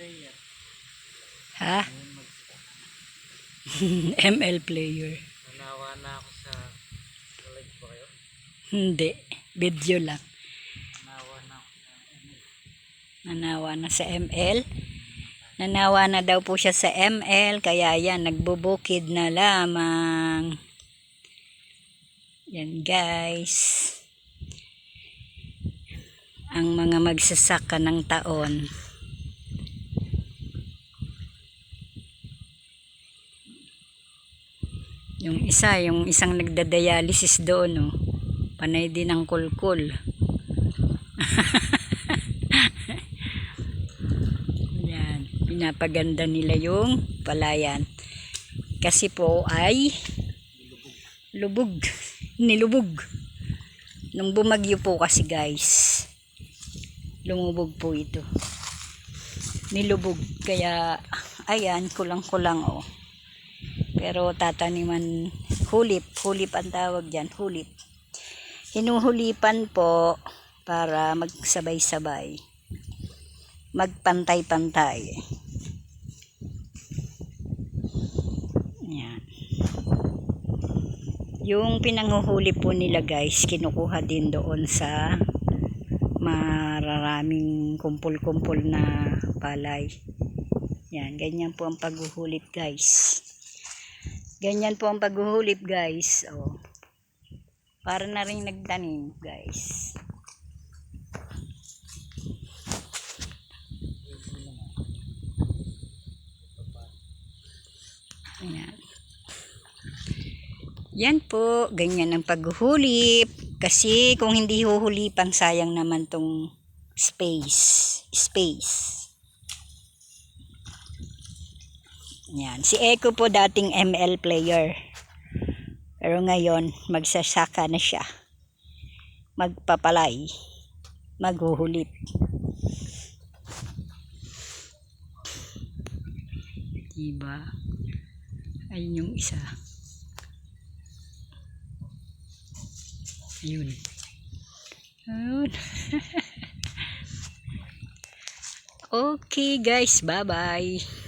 sa ML player. Nanawa na ako sa live ba kayo? Hindi, video lang. Nanawa na ako sa Nanawa na sa ML. Nanawa na daw po siya sa ML, kaya yan, nagbubukid na lamang. Yan guys. Ang mga magsasaka ng taon. Yung isa, yung isang nagdadialysis doon, oh. Panay din ang kulkul. Yan, pinapaganda nila yung palayan. Kasi po ay lubog, nilubog. Nung bumagyo po kasi guys, lumubog po ito. Nilubog, kaya ayan, kulang-kulang oh. Pero tataniman, hulip, hulip ang tawag dyan, hulip. Hinuhulipan po para magsabay-sabay magpantay-pantay. Yan. Yung pinanghuhuli po nila guys, kinukuha din doon sa mararaming kumpul-kumpul na palay. Yan, ganyan po ang paghuhulip guys. Ganyan po ang paghuhulip guys. Oh. Para na rin nagtanim guys. Ayan. Yan po, ganyan ang paghuhulip. Kasi kung hindi huhulipan, sayang naman tong space. Space. Yan. Si Eko po dating ML player. Pero ngayon, magsasaka na siya. Magpapalay. Maghuhulip. Diba? Ayun yung isa. Ayun. Ayun. okay guys, bye-bye.